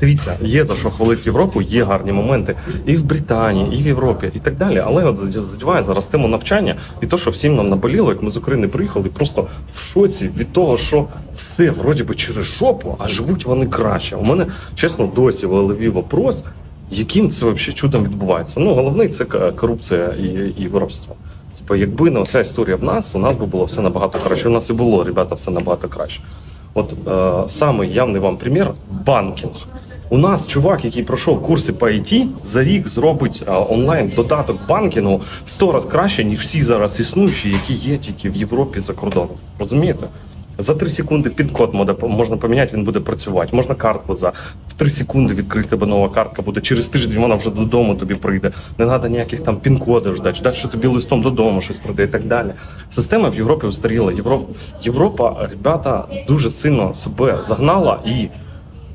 Дивіться, є за що хвалити Європу, є гарні моменти і в Британії, і в Європі, і так далі. Але от зад- задіває зараз тему навчання і то, що всім нам наболіло, як ми з України приїхали, просто в шоці від того, що все вроді би через жопу, а живуть вони краще. У мене чесно досі в голові вопрос, яким це взагалі чудом відбувається. Ну головний це корупція і, і воровство. Типу, якби не оця історія в нас, у нас би було все набагато краще. У нас і було, ребята, все набагато краще. От е, самий явний вам примір банкінг. У нас чувак, який пройшов курси по IT, за рік зробить е, онлайн додаток банкінгу в 100 разів краще, ніж всі зараз існуючі, які є тільки в Європі за кордоном. Розумієте? За 3 секунди пін-код можна поміняти, він буде працювати. Можна картку за в 3 секунди відкрити тебе нова картка буде. Через тиждень вона вже додому тобі прийде. Не треба ніяких там пін-кодів ждати, ждати, що тобі листом додому щось прийде і так далі. Система в Європі устаріла. Європа, Європа, ребята, дуже сильно себе загнала і.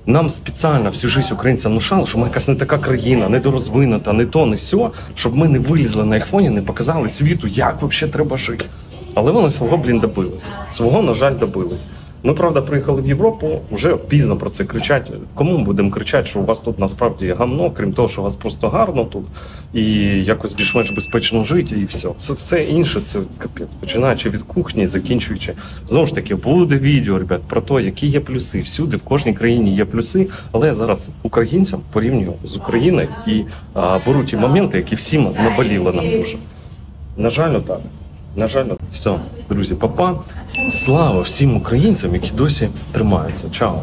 Нам спеціально всю жизнь українцям внушали, що ми якась не така країна, недорозвинута, не то, не сьо, щоб ми не вилізли на айфоні, не показали світу, як взагалі треба жити. Але вони свого, блін, добились. Свого, на жаль, добились. Ми, правда, приїхали в Європу, вже пізно про це кричать. Кому будемо кричати, що у вас тут насправді гамно, крім того, що у вас просто гарно тут і якось більш-менш безпечно жити, і все. Все, все інше це капець. Починаючи від кухні, закінчуючи. Знову ж таки, буде відео, ребят, про те, які є плюси. Всюди, в кожній країні є плюси, але я зараз українцям порівнюю з Україною і а, беру ті моменти, які всім наболіли нам дуже. На жаль, так. На жаль, все, друзі, папа. Слава всім українцям, які досі тримаються. Чао.